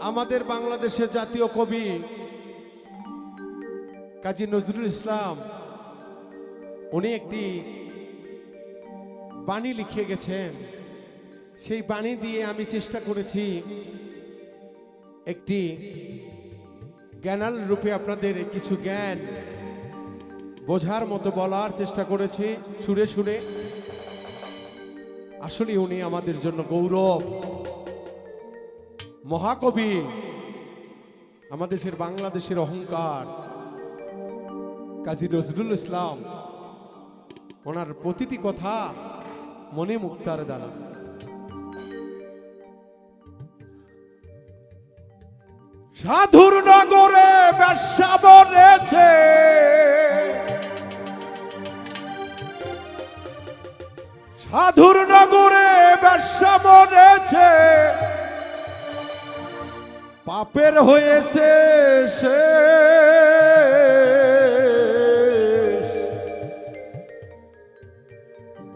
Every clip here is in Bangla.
আমাদের বাংলাদেশের জাতীয় কবি কাজী নজরুল ইসলাম, উনি একটি বাণী লিখে গেছেন। সেই বাণী দিয়ে আমি চেষ্টা করেছি একটি জ্ঞানাল রূপে আপনাদের কিছু জ্ঞান বোঝার মতো বলার চেষ্টা করেছি, সুরে সুরে। আসলে উনি আমাদের জন্য গৌরব। মহাকবি, আমাদের দেশের বাংলাদেশের অহংকার। কাজী নজরুল ইসলাম, ওনার প্রতিটি কথা মনে মুক্তার দানা। সাধুর নগরে ব্যবসা বলেছে সাধুর নগরে ব্যবসা বলেছে পাপের হয়েছে সে।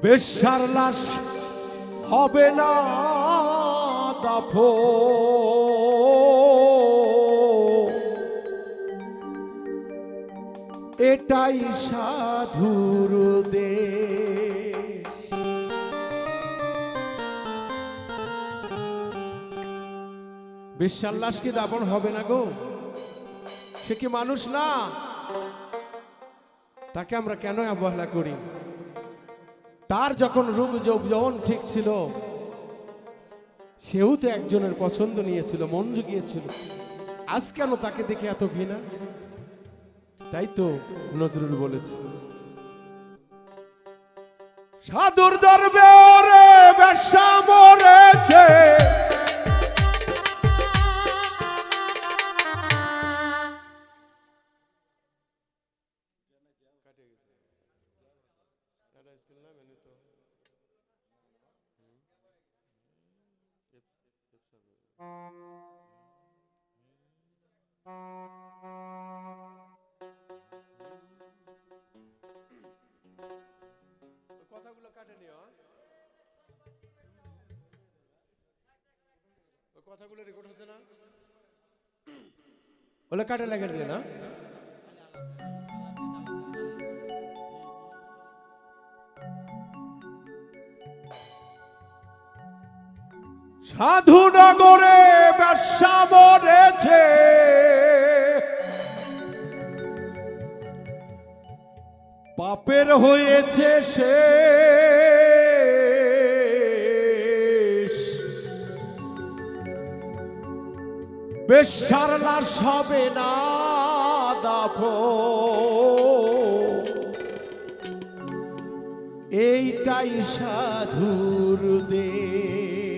বেশ্যার লাশ হবে না দাফ এটাই সাধুর দেশ। বেশ্যার লাশ কি দাপন হবে না গো। সে কি মানুষ না? তাকে আমরা কেন অবহেলা করি? তার যখন রূপ যৌবন ঠিক ছিল, সেও তো একজনের পছন্দ নিয়েছিল, মন জুগিয়েছিল। আজ কেন তাকে দেখে এত ঘৃণা? তাই তো নজরুল বলেছে। সাধুর দরবারে বেশা মরেছে। কথাগুলো কাটে নিও কথাগুলো রেকর্ড হচ্ছে না? ওগুলো কাটে লাগে দিয়ে না সাধুনগরে ব্যবসা মরেছে। পাপের হয়েছে সে বেশার হবে না দাফ। এইটাই সাধুর দেশ।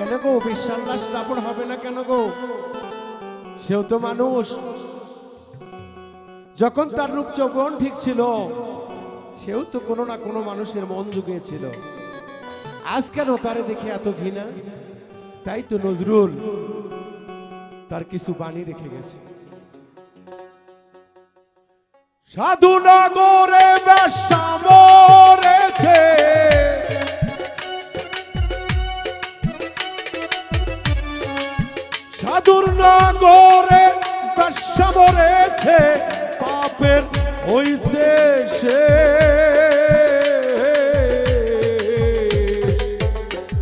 কেন গো? বেশ্যার লাশ দাপন হবে না কেন গো? সেও তো মানুষ। যখন তার রূপ যৌবন ঠিক ছিল, সেও তো কোনো না কোনো মানুষের মন জুগিয়েছিল। আজ কেন তারে দেখে এত ঘৃণা? তাই তো নজরুল তার কিছু বাণী রেখে গেছে। সাধু নগরে বেশা মরেছে পাপের হইছে শেষ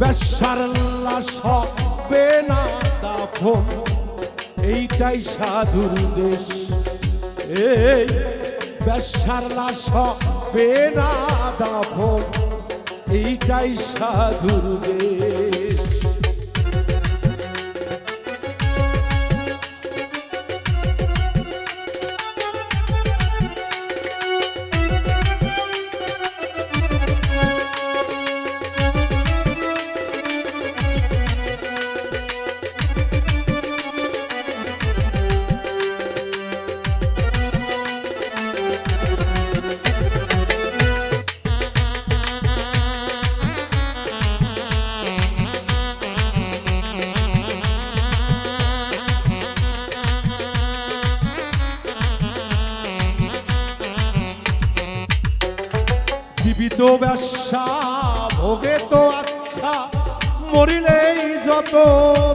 বেশার লাশ হবে না এইটাই সাধুর দেশ। এই বেশার লাশ হবে না দাফন, এইটাই সাধুর দেশ। আচ্ছা মরিলেই যত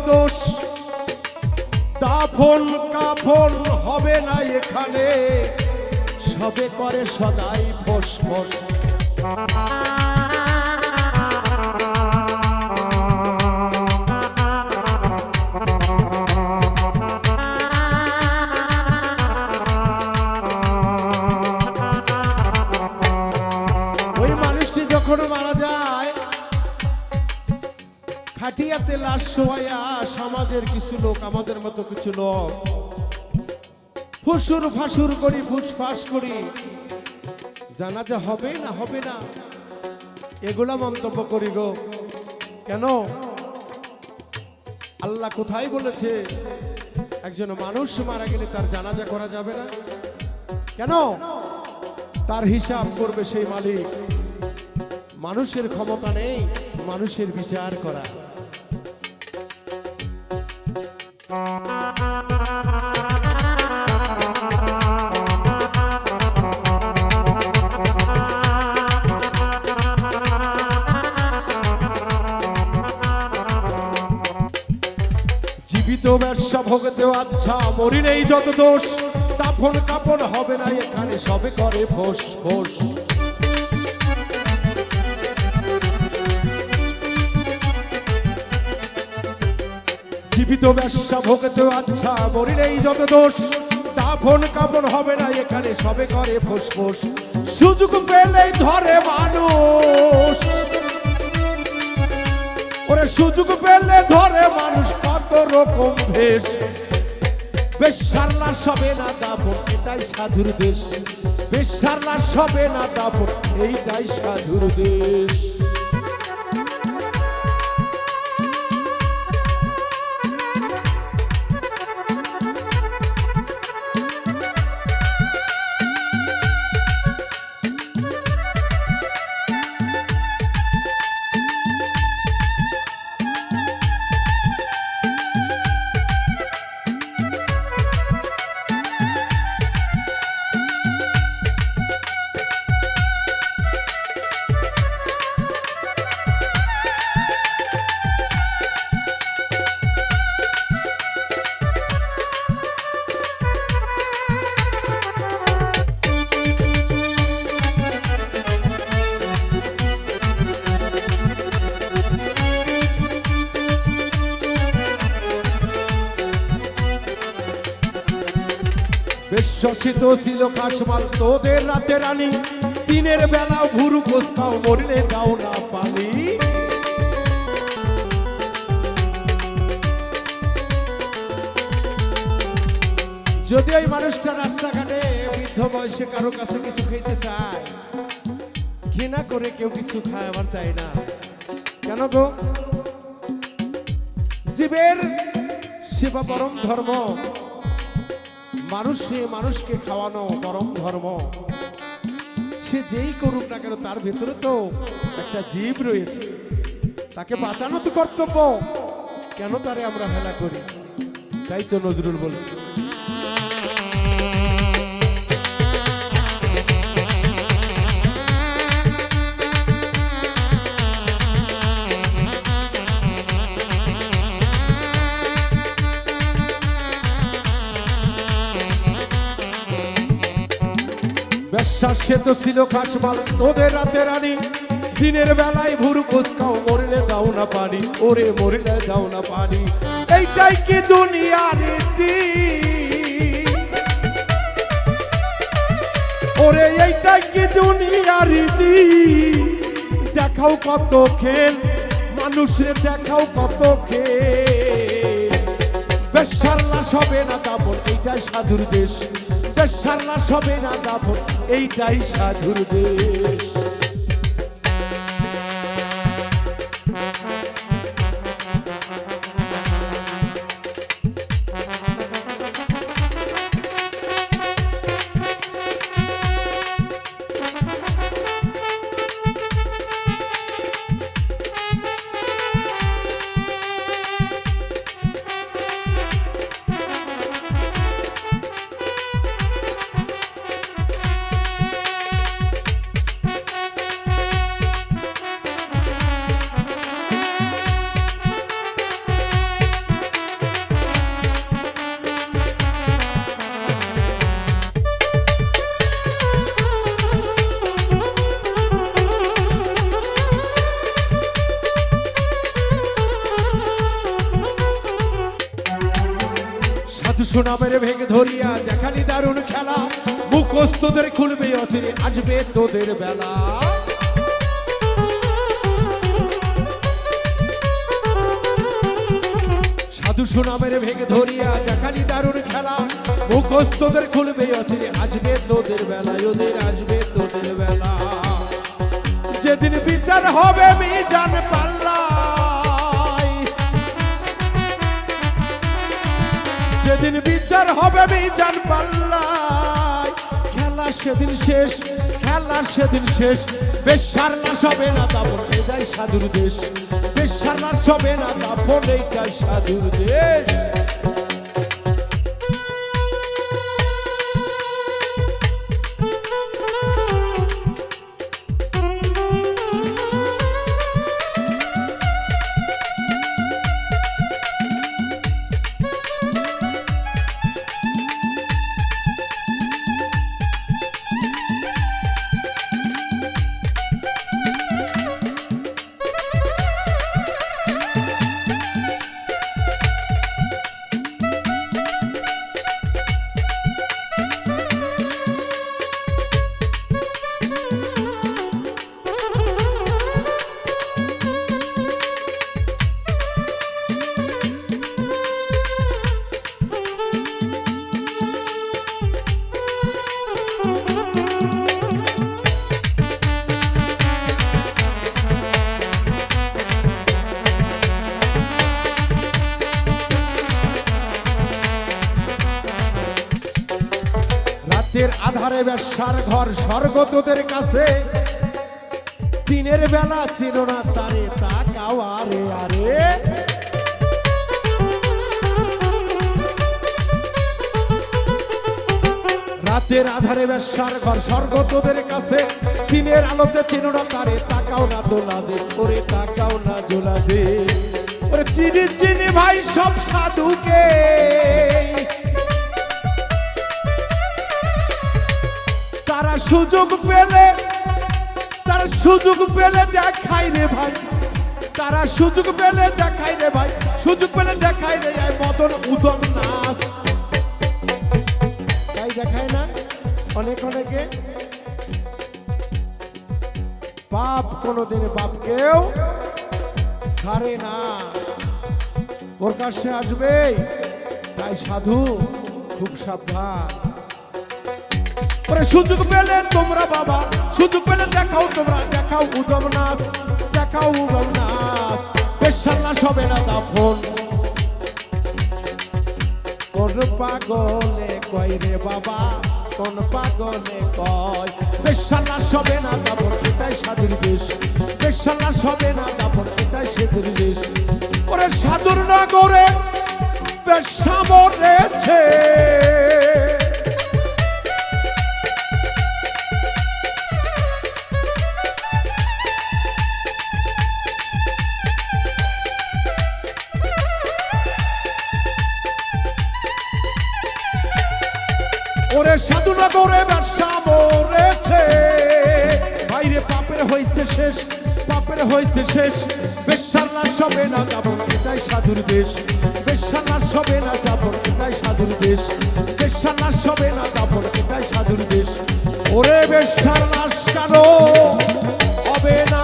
দোষ। দাফন কাফন হবে না এখানে, সবে করে সদাই ফোস ওই মানুষটি যখন মারা যায় খাটিয়াতে লাশ শোয়াইয়া সমাজের কিছু লোক, আমাদের মতো কিছু লোক। ফুসুর ফাসুর করি ফুসফাস করি। জানা জানাজা হবে না হবে না? এগুলা মন্তব্য করি গো। কেন? আল্লাহ কোথায় বলেছে, একজন মানুষ মারা গেলে তার জানাজা করা যাবে না? কেন? তার হিসাব করবে সেই মালিক। মানুষের ক্ষমতা নেই, মানুষের বিচার করা। জীবিত ব্যবসা ভোগতেও আচ্ছা মরিলেই যত দোষ। দাফন কাপন হবে না, এখানে সবে করে ফোস ফোস। জীবিত ব্যবসা ভোগতেও আচ্ছা মরিলেই যত দোষ। দাফন কাপন হবে না, এখানে সবে করে ফোস ফোস সুযোগ পেলেই ধরে মানুষ। ওরে সুযোগ পেলে ধরে মানুষ, কত রকম ভেষ। বেশ সারলা সবে না দাপন এটাই সাধুর দেশ। বেশ সারলা সবে না দাপন এইটাই সাধুর দেশ। বিশ্বাসিত ছিল কাশমাল। তোদের রাতে রানী, দিনের বেলা ভুরু কোসকাও মরলে দাও না পানি। যদি ওই মানুষটা রাস্তাঘাটে বৃদ্ধ বয়সে কারও কাছে কিছু খেতে চায়, ঘৃণা করে কেউ কিছু খায়, আমার তাই না। কেন গো? জীবের সেবা পরম ধর্ম। মানুষে মানুষকে খাওয়ানো পরম ধর্ম। সে যেই করুক না কেন, তার ভেতরে তো একটা জীব রয়েছে। তাকে বাঁচানো তো কর্তব্য, কেন তারে আমরা হেলা করি? তাই তো নজরুল বলছে। বিশ্বাস তো ছিল খাসমাল তোদের রাতে রানী, দিনের বেলায় ভুরু কুচকাও, মরলে দাও না পানি। ওরে, মরলে দাও না পানি। এইটাই কি দুনিয়া রীতি ওরে, এইটাই কি দুনিয়া রীতি দেখাও কত খেল, মানুষের দেখাও কত খেল। বেশারলা সবে না দাপন এইটাই সাধুর দেশ। বেশারলা সবে না দাপন এইটাই সাধুর দেশ। দেখালি দারুণ খেলা। মুখস্থদের খুলবে অচিরে, আসবে তোদের বেলা। সাধু সুনামের ভেঙে ধরিয়া দেখালি দারুণ খেলা। মুখস্থদের খুলবে অচিরে, আসবে তোদের বেলা, ওদের আসবে তোদের বেলা। যেদিন বিচার হবে, মিজান পাল্লাই যেদিন বিচার হবে বিচার পাল্লাই খেলা সেদিন শেষ, খেলা সেদিন শেষ। বেশ সারলাস হবে না তা বলে যায় সাধুর দেশ। বেশ সারলাস হবে না তা বলে যায় সাধুর দেশ। ব্যবসার ঘর স্বর্গ তোদের কাছে। দিনের বেলা ছিল না তারে তাকাও, আরে আরে। রাতের আধারে ব্যবসার ঘর স্বর্গ তোদের কাছে। দিনের আলোতে চিনো না তারে তাকাও না দোলাজে ওরে তাকাও না দোলাজে চিনি চিনি ভাই সব সাধুকে। তারা সুযোগ পেলে, তারা সুযোগ পেলে দেখাই রে ভাই। তারা সুযোগ পেলে দেখাই রে ভাই, সুযোগ পেলে দেখাই রে যায় মদন উদম নাচ তাই দেখায় না? অনেক অনেকে। পাপ কোনোদিন পাপকেও ছাড়ে না। প্রকাশ্যে আসবে তাই সাধু খুব সাবধান। ওরে সুযোগ পেলে তোমরা বাবা। সুযোগ পেলে দেখাও তোমরা, দেখাও উদম নাথ দেখাও উদম নাথ বেশাল্লা সবে না দাফন। কোন পাগলে কয় রে বাবা, কোন পাগলে কয়? বেশাল্লা সবে না দাফন, এটাই সাধুর দেশ বেশাল্লা সবে না দাফন, এটাই সাধুর দেশ ওরে সাধুর নগরে বেশা মরেছে হয়েছে শেষ। বেশাল্লা সবে না যাব, এটাই সাধুর দেশ। বেশাল্লা সবে না যাব, এটাই সাধুর দেশ। বেশাল্লা সবে না যাব, এটাই সাধুর দেশ। ওরে বেশাল্লা কেন হবে না?